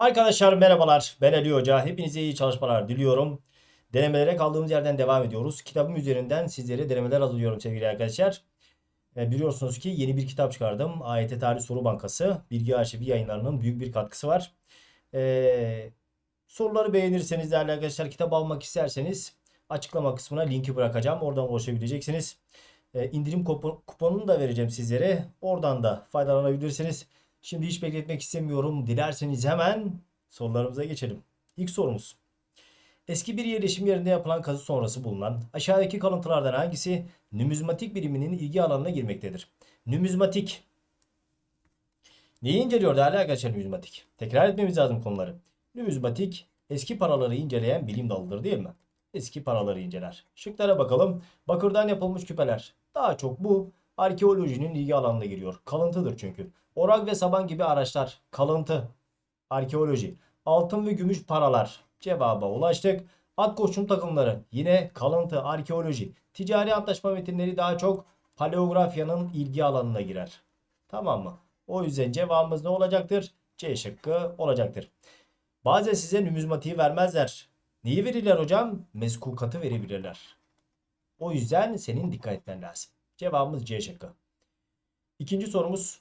Arkadaşlar merhabalar. Ben Ali Hoca. Hepinize iyi çalışmalar diliyorum. Denemelere kaldığımız yerden devam ediyoruz. Kitabım üzerinden sizlere denemeler hazırlıyorum sevgili arkadaşlar. E, biliyorsunuz ki yeni bir kitap çıkardım. AYT Tarih Soru Bankası. Bilgi Arşivi yayınlarının büyük bir katkısı var. E, soruları beğenirseniz değerli arkadaşlar kitap almak isterseniz açıklama kısmına linki bırakacağım. Oradan ulaşabileceksiniz. E, indirim kupon, kuponunu da vereceğim sizlere. Oradan da faydalanabilirsiniz. Şimdi hiç bekletmek istemiyorum. Dilerseniz hemen sorularımıza geçelim. İlk sorumuz. Eski bir yerleşim yerinde yapılan kazı sonrası bulunan aşağıdaki kalıntılardan hangisi numizmatik biriminin ilgi alanına girmektedir? Numizmatik. Neyi inceliyor değerli arkadaşlar numizmatik? Tekrar etmemiz lazım konuları. Numizmatik eski paraları inceleyen bilim dalıdır değil mi? Eski paraları inceler. Şıklara bakalım. Bakırdan yapılmış küpeler. Daha çok bu arkeolojinin ilgi alanına giriyor. Kalıntıdır çünkü. Orak ve saban gibi araçlar. Kalıntı. Arkeoloji. Altın ve gümüş paralar. Cevaba ulaştık. At koşum takımları. Yine kalıntı. Arkeoloji. Ticari antlaşma metinleri daha çok paleografyanın ilgi alanına girer. Tamam mı? O yüzden cevabımız ne olacaktır? C şıkkı olacaktır. Bazen size numizmatiği vermezler. Neyi verirler hocam? Meskukatı verebilirler. O yüzden senin dikkat etmen lazım. Cevabımız C şıkkı. İkinci sorumuz.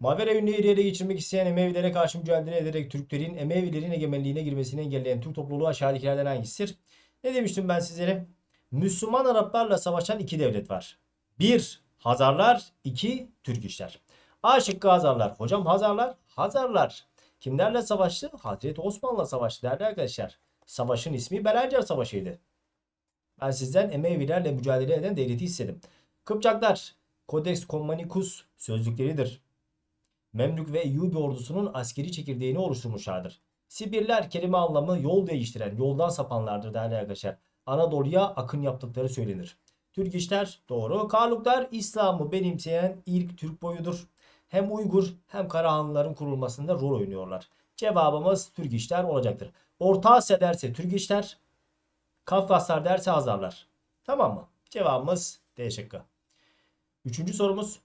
Mavera ünlüleri ele geçirmek isteyen Emevilere karşı mücadele ederek Türklerin Emevilerin egemenliğine girmesini engelleyen Türk topluluğu aşağıdakilerden hangisidir? Ne demiştim ben sizlere? Müslüman Araplarla savaşan iki devlet var. Bir Hazarlar, iki Türk işler. A şıkkı Hazarlar. Hocam Hazarlar, Hazarlar. Kimlerle savaştı? Hazreti Osman'la savaştı değerli arkadaşlar. Savaşın ismi Belencer Savaşı'ydı. Ben sizden Emevilerle mücadele eden devleti istedim. Kıpçaklar, Codex Commanicus sözlükleridir. Memlük ve Eyyubi ordusunun askeri çekirdeğini oluşturmuşlardır. Sibirler kelime anlamı yol değiştiren, yoldan sapanlardır değerli arkadaşlar. Anadolu'ya akın yaptıkları söylenir. Türk işler doğru. Karluklar İslam'ı benimseyen ilk Türk boyudur. Hem Uygur hem Karahanlıların kurulmasında rol oynuyorlar. Cevabımız Türk işler olacaktır. Orta Asya derse Türk işler, Kafkaslar derse Hazarlar. Tamam mı? Cevabımız D şıkkı. Üçüncü sorumuz.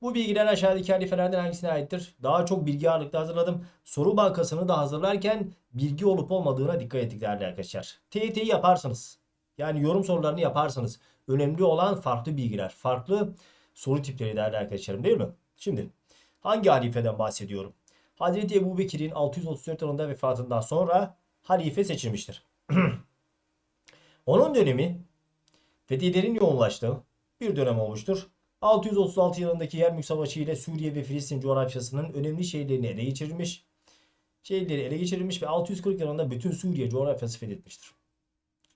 Bu bilgiler aşağıdaki halifelerden hangisine aittir? Daha çok bilgi ağırlıklı hazırladım. Soru bankasını da hazırlarken bilgi olup olmadığına dikkat ettik değerli arkadaşlar. TYT'yi yaparsınız. Yani yorum sorularını yaparsınız. Önemli olan farklı bilgiler, farklı soru tipleri değerli arkadaşlarım değil mi? Şimdi hangi halifeden bahsediyorum? Hazreti Ebu Bekir'in 634 yılında vefatından sonra halife seçilmiştir. Onun dönemi fetihlerin yoğunlaştığı bir dönem olmuştur. 636 yılındaki Yermük Savaşı ile Suriye ve Filistin coğrafyasının önemli şehirlerini ele geçirilmiş. Şehirleri ele geçirilmiş ve 640 yılında bütün Suriye coğrafyası fethetmiştir.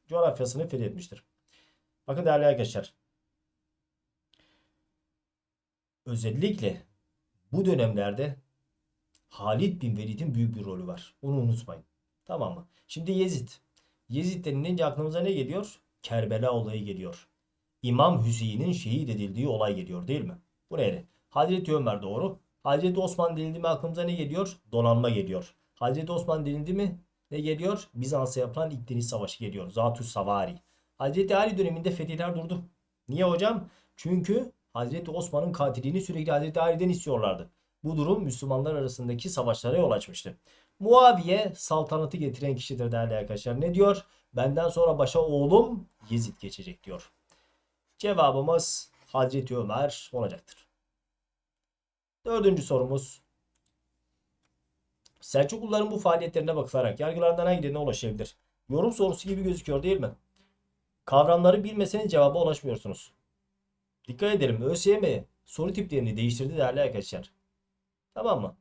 Coğrafyasını fethetmiştir. Bakın değerli arkadaşlar. Özellikle bu dönemlerde Halid bin Velid'in büyük bir rolü var. Onu unutmayın. Tamam mı? Şimdi Yezid. Yezid denilince aklımıza ne geliyor? Kerbela olayı geliyor. İmam Hüseyin'in şehit edildiği olay geliyor değil mi? Bu neydi? Hazreti Ömer doğru. Hazreti Osman denildi mi aklımıza ne geliyor? Donanma geliyor. Hazreti Osman denildi mi ne geliyor? Bizans'a yapılan ilk deniz savaşı geliyor. Zatüs Savari. Hazreti Ali döneminde fetihler durdu. Niye hocam? Çünkü Hazreti Osman'ın katilini sürekli Hazreti Ali'den istiyorlardı. Bu durum Müslümanlar arasındaki savaşlara yol açmıştı. Muaviye saltanatı getiren kişidir değerli arkadaşlar. Ne diyor? Benden sonra başa oğlum Yezid geçecek diyor. Cevabımız Hazreti Ömer olacaktır. Dördüncü sorumuz. Selçukluların bu faaliyetlerine bakılarak yargılarından hangilerine ulaşabilir? Yorum sorusu gibi gözüküyor değil mi? Kavramları bilmeseniz cevaba ulaşmıyorsunuz. Dikkat edelim. ÖSYM soru tiplerini değiştirdi değerli arkadaşlar. Tamam mı?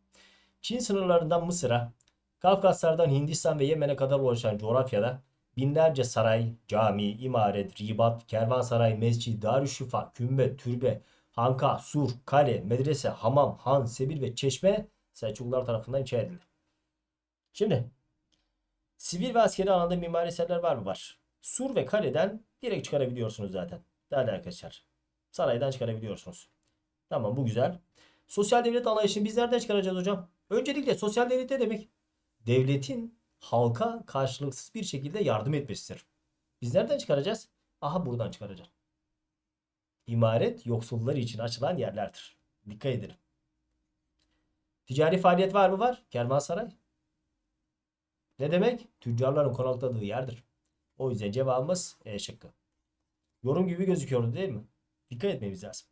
Çin sınırlarından Mısır'a, Kafkaslardan Hindistan ve Yemen'e kadar ulaşan coğrafyada binlerce saray, cami, imaret, ribat, kervansaray, mescid, darüşşifa, kümbet, türbe, hanka, sur, kale, medrese, hamam, han, sebil ve çeşme Selçuklular tarafından inşa edildi. Şimdi sivil ve askeri alanda mimari eserler var mı? Var. Sur ve kaleden direkt çıkarabiliyorsunuz zaten. Değerli arkadaşlar. Saraydan çıkarabiliyorsunuz. Tamam bu güzel. Sosyal devlet anlayışını biz nereden çıkaracağız hocam? Öncelikle sosyal devlet ne demek? Devletin halka karşılıksız bir şekilde yardım etmesidir. Biz nereden çıkaracağız? Aha buradan çıkaracağız. İmaret yoksullar için açılan yerlerdir. Dikkat edelim. Ticari faaliyet var mı? Var. Kervansaray. Ne demek? Tüccarların konakladığı yerdir. O yüzden cevabımız E şıkkı. Yorum gibi gözüküyordu değil mi? Dikkat etmemiz lazım.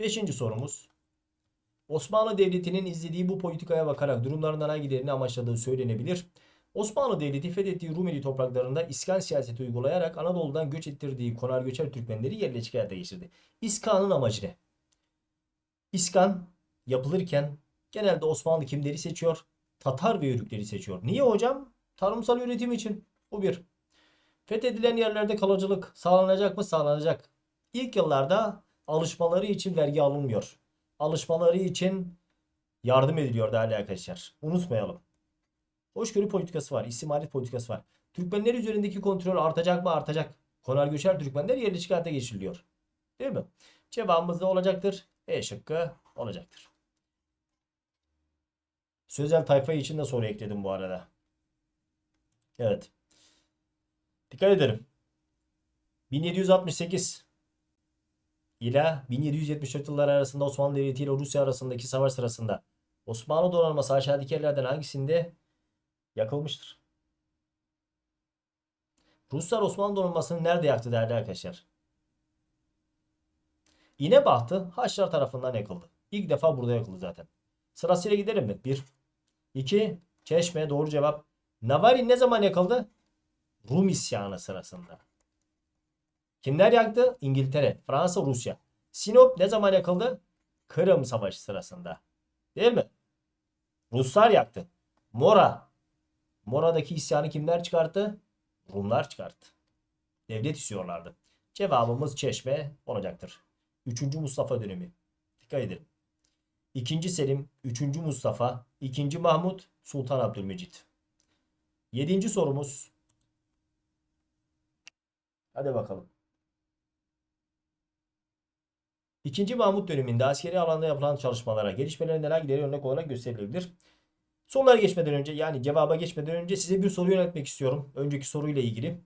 Beşinci sorumuz. Osmanlı Devleti'nin izlediği bu politikaya bakarak durumlarından hangilerini amaçladığı söylenebilir. Osmanlı Devleti fethettiği Rumeli topraklarında iskan siyaseti uygulayarak Anadolu'dan göç ettirdiği konar göçer Türkmenleri yerleşik hayata geçirdi. İskanın amacı ne? İskan yapılırken genelde Osmanlı kimleri seçiyor? Tatar ve Yörükleri seçiyor. Niye hocam? Tarımsal üretim için. Bu bir. Fethedilen yerlerde kalıcılık sağlanacak mı? Sağlanacak. İlk yıllarda alışmaları için vergi alınmıyor. Alışmaları için yardım ediliyor değerli arkadaşlar. Unutmayalım. Hoşgörü politikası var. İstimaret politikası var. Türkmenler üzerindeki kontrol artacak mı? Artacak. Konar göçer Türkmenler yerleşik hayata geçiriliyor. Değil mi? Cevabımız da olacaktır. E şıkkı olacaktır. Sözel tayfa için de soru ekledim bu arada. Evet. Dikkat edelim. 1768 ile 1774 yılları arasında Osmanlı Devleti ile Rusya arasındaki savaş sırasında Osmanlı donanması aşağıdaki yerlerden hangisinde yakılmıştır? Ruslar Osmanlı donanmasını nerede yaktı değerli arkadaşlar? İnebahtı Haçlılar tarafından yakıldı. İlk defa burada yakıldı zaten. Sırasıyla gidelim mi? 1 2 Çeşme doğru cevap. Navarin ne zaman yakıldı? Rum isyanı sırasında. Kimler yaktı? İngiltere, Fransa, Rusya. Sinop ne zaman yakıldı? Kırım Savaşı sırasında. Değil mi? Ruslar yaktı. Mora. Mora'daki isyanı kimler çıkarttı? Rumlar çıkarttı. Devlet istiyorlardı. Cevabımız Çeşme olacaktır. 3. Mustafa dönemi. Dikkat edin. 2. Selim, 3. Mustafa, 2. Mahmut, Sultan Abdülmecit. 7. sorumuz. Hadi bakalım. İkinci Mahmut döneminde askeri alanda yapılan çalışmalara, gelişmelerin neler gideri örnek olarak gösterilebilir. Sorulara geçmeden önce yani cevaba geçmeden önce size bir soru yöneltmek istiyorum. Önceki soruyla ilgili.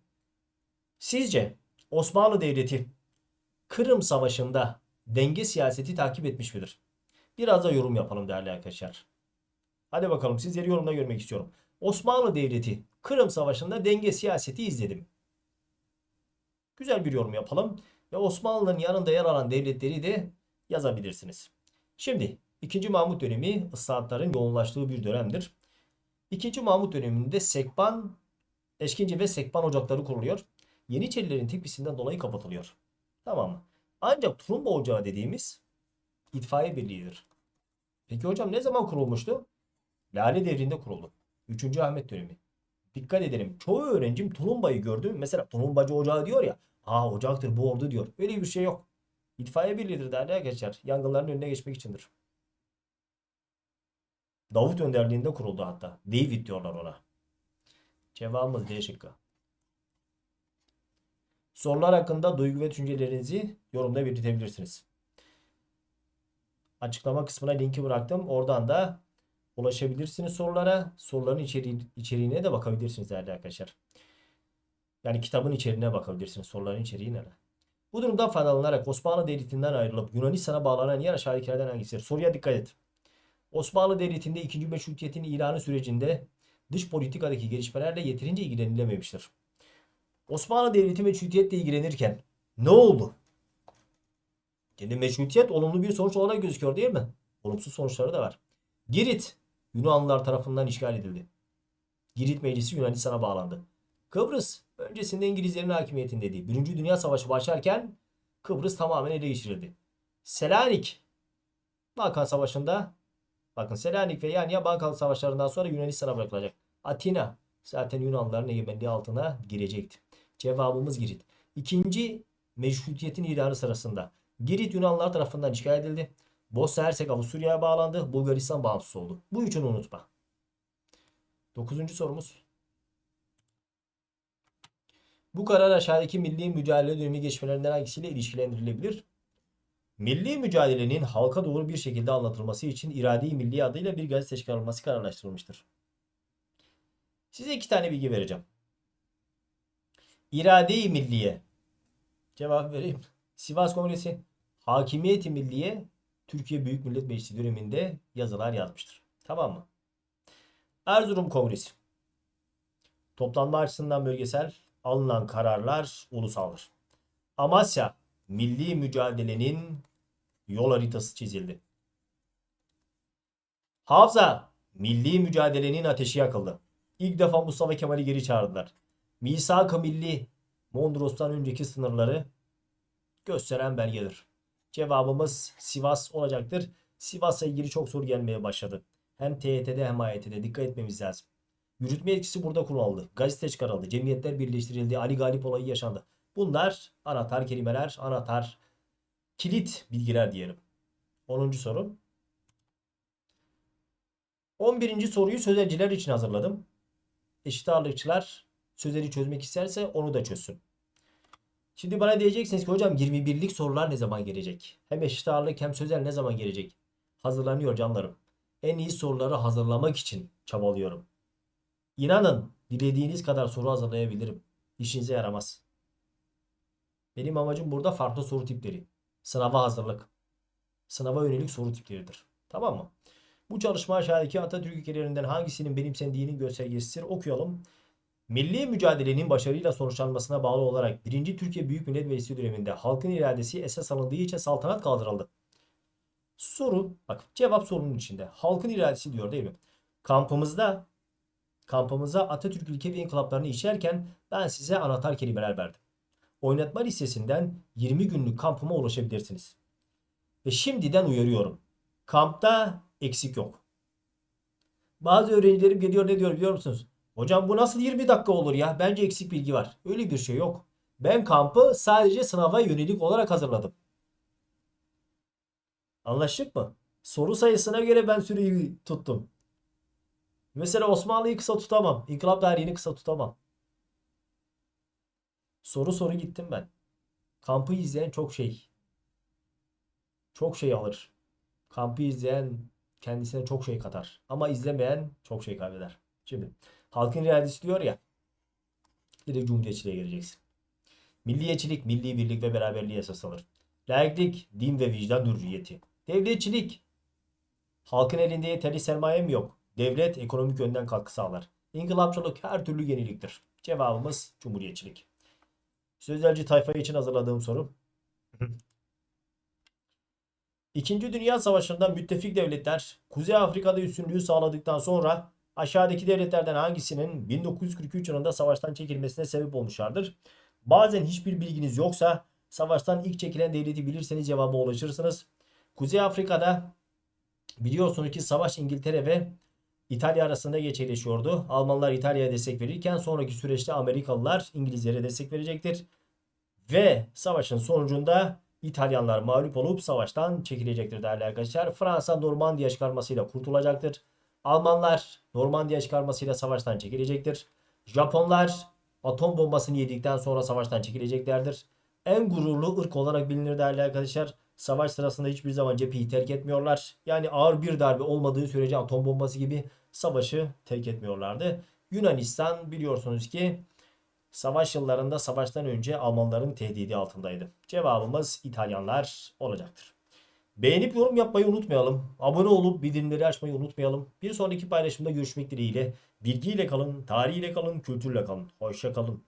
Sizce Osmanlı Devleti Kırım Savaşı'nda denge siyaseti takip etmiş midir? Biraz da yorum yapalım değerli arkadaşlar. Hadi bakalım sizleri yorumda görmek istiyorum. Osmanlı Devleti Kırım Savaşı'nda denge siyaseti izledim. Güzel bir yorum yapalım ve Osmanlı'nın yanında yer alan devletleri de yazabilirsiniz. Şimdi 2. Mahmut dönemi ıslahatların yoğunlaştığı bir dönemdir. 2. Mahmut döneminde Sekban, Eşkinci ve Sekban ocakları kuruluyor. Yeniçerilerin tepkisinden dolayı kapatılıyor. Tamam mı? Ancak Trumba Ocağı dediğimiz itfaiye birliğidir. Peki hocam ne zaman kurulmuştu? Lale devrinde kuruldu. 3. Ahmet dönemi. Dikkat edelim. Çoğu öğrencim tulumba'yı gördü. Mesela tulumbacı ocağı diyor ya. Aa ocaktır bu ordu diyor. Öyle bir şey yok. İtfaiye birliğidir değerli arkadaşlar. Yangınların önüne geçmek içindir. Davut önderliğinde kuruldu hatta. David diyorlar ona. Cevabımız D şıkkı. Sorular hakkında duygu ve düşüncelerinizi yorumda belirtebilirsiniz. Açıklama kısmına linki bıraktım. Oradan da ulaşabilirsiniz sorulara. Soruların içeriği, içeriğine de bakabilirsiniz değerli arkadaşlar. Yani kitabın içeriğine bakabilirsiniz. Soruların içeriğine. Bu durumdan faydalanarak Osmanlı Devleti'nden ayrılıp Yunanistan'a bağlanan yer aşağıdakilerden hangisidir? Soruya dikkat et. Osmanlı Devleti'nde 2. Meşrutiyet'in ilanı sürecinde dış politikadaki gelişmelerle yeterince ilgilenilememiştir. Osmanlı Devleti meşrutiyetle ilgilenirken ne oldu? Şimdi meşrutiyet olumlu bir sonuç olarak gözüküyor değil mi? Olumsuz sonuçları da var. Girit Yunanlılar tarafından işgal edildi. Girit Meclisi Yunanistan'a bağlandı. Kıbrıs öncesinde İngilizlerin hakimiyetindeydi. Birinci Dünya Savaşı başlarken Kıbrıs tamamen ele geçirildi. Selanik Balkan Savaşı'nda bakın Selanik ve Yanya Balkan Savaşlarından sonra Yunanistan'a bırakılacak. Atina zaten Yunanlıların egemenliği altına girecekti. Cevabımız Girit. İkinci meşrutiyetin ilanı sırasında Girit Yunanlılar tarafından işgal edildi. Bosna Hersek Avusturya'ya bağlandı. Bulgaristan bağımsız oldu. Bu üçünü unutma. Dokuzuncu sorumuz. Bu karar aşağıdaki milli mücadele dönemi geçmelerinden hangisiyle ilişkilendirilebilir? Milli mücadelenin halka doğru bir şekilde anlatılması için irade-i milli adıyla bir gazete çıkarılması kararlaştırılmıştır. Size iki tane bilgi vereceğim. İrade-i milliye. Cevap vereyim. Sivas Kongresi, Hakimiyeti Milliye Türkiye Büyük Millet Meclisi döneminde yazılar yazmıştır. Tamam mı? Erzurum Kongresi. Toplanma açısından bölgesel alınan kararlar ulusaldır. Amasya milli mücadelenin yol haritası çizildi. Havza milli mücadelenin ateşi yakıldı. İlk defa Mustafa Kemal'i geri çağırdılar. Misak-ı Milli Mondros'tan önceki sınırları gösteren belgedir. Cevabımız Sivas olacaktır. Sivas'la ilgili çok soru gelmeye başladı. Hem TYT'de hem AYT'de dikkat etmemiz lazım. Yürütme etkisi burada kullanıldı. Gazete çıkarıldı. Cemiyetler birleştirildi. Ali Galip olayı yaşandı. Bunlar anahtar kelimeler, anahtar kilit bilgiler diyelim. 10. soru. 11. soruyu sözelciler için hazırladım. Eşit ağırlıkçılar sözeli çözmek isterse onu da çözsün. Şimdi bana diyeceksiniz ki hocam 21'lik sorular ne zaman gelecek? Hem eşit ağırlık hem sözel ne zaman gelecek? Hazırlanıyor canlarım. En iyi soruları hazırlamak için çabalıyorum. İnanın dilediğiniz kadar soru hazırlayabilirim. İşinize yaramaz. Benim amacım burada farklı soru tipleri. Sınava hazırlık. Sınava yönelik soru tipleridir. Tamam mı? Bu çalışma aşağıdaki Atatürk ülkelerinden hangisinin benimsendiğinin göstergesidir. Okuyalım. Milli mücadelenin başarıyla sonuçlanmasına bağlı olarak 1. Türkiye Büyük Millet Meclisi döneminde halkın iradesi esas alındığı için saltanat kaldırıldı. Soru, bak cevap sorunun içinde. Halkın iradesi diyor değil mi? Kampımızda kampımıza Atatürk ülke ve inkılaplarını içerken ben size anahtar kelimeler verdim. Oynatma listesinden 20 günlük kampıma ulaşabilirsiniz. Ve şimdiden uyarıyorum. Kampta eksik yok. Bazı öğrencilerim geliyor ne diyor biliyor musunuz? Hocam bu nasıl 20 dakika olur ya? Bence eksik bilgi var. Öyle bir şey yok. Ben kampı sadece sınava yönelik olarak hazırladım. Anlaştık mı? Soru sayısına göre ben süreyi tuttum. Mesela Osmanlı'yı kısa tutamam. İnkılap tarihini kısa tutamam. Soru soru gittim ben. Kampı izleyen çok şey. Çok şey alır. Kampı izleyen kendisine çok şey katar. Ama izlemeyen çok şey kaybeder. Şimdi halkın iradesi diyor ya. Direkt cumhuriyetçiliğe geleceksin. Milliyetçilik, milli birlik ve beraberliği esas alır. Laiklik, din ve vicdan hürriyeti. Devletçilik, halkın elinde yeterli sermaye mi yok? Devlet ekonomik yönden katkı sağlar. İnkılapçılık her türlü yeniliktir. Cevabımız cumhuriyetçilik. Sözelci tayfa için hazırladığım soru. İkinci Dünya Savaşı'nda müttefik devletler Kuzey Afrika'da üstünlüğü sağladıktan sonra aşağıdaki devletlerden hangisinin 1943 yılında savaştan çekilmesine sebep olmuşlardır? Bazen hiçbir bilginiz yoksa savaştan ilk çekilen devleti bilirseniz cevaba ulaşırsınız. Kuzey Afrika'da biliyorsunuz ki savaş İngiltere ve İtalya arasında gerçekleşiyordu. Almanlar İtalya'ya destek verirken sonraki süreçte Amerikalılar İngilizlere destek verecektir. Ve savaşın sonucunda İtalyanlar mağlup olup savaştan çekilecektir değerli arkadaşlar. Fransa Normandiya çıkarmasıyla kurtulacaktır. Almanlar Normandiya çıkarmasıyla savaştan çekilecektir. Japonlar atom bombasını yedikten sonra savaştan çekileceklerdir. En gururlu ırk olarak bilinir değerli arkadaşlar. Savaş sırasında hiçbir zaman cepheyi terk etmiyorlar. Yani ağır bir darbe olmadığı sürece atom bombası gibi savaşı terk etmiyorlardı. Yunanistan biliyorsunuz ki savaş yıllarında savaştan önce Almanların tehdidi altındaydı. Cevabımız İtalyanlar olacaktır. Beğenip yorum yapmayı unutmayalım. Abone olup bildirimleri açmayı unutmayalım. Bir sonraki paylaşımda görüşmek dileğiyle. Bilgiyle kalın, tarihiyle kalın, kültürle kalın. Hoşça kalın.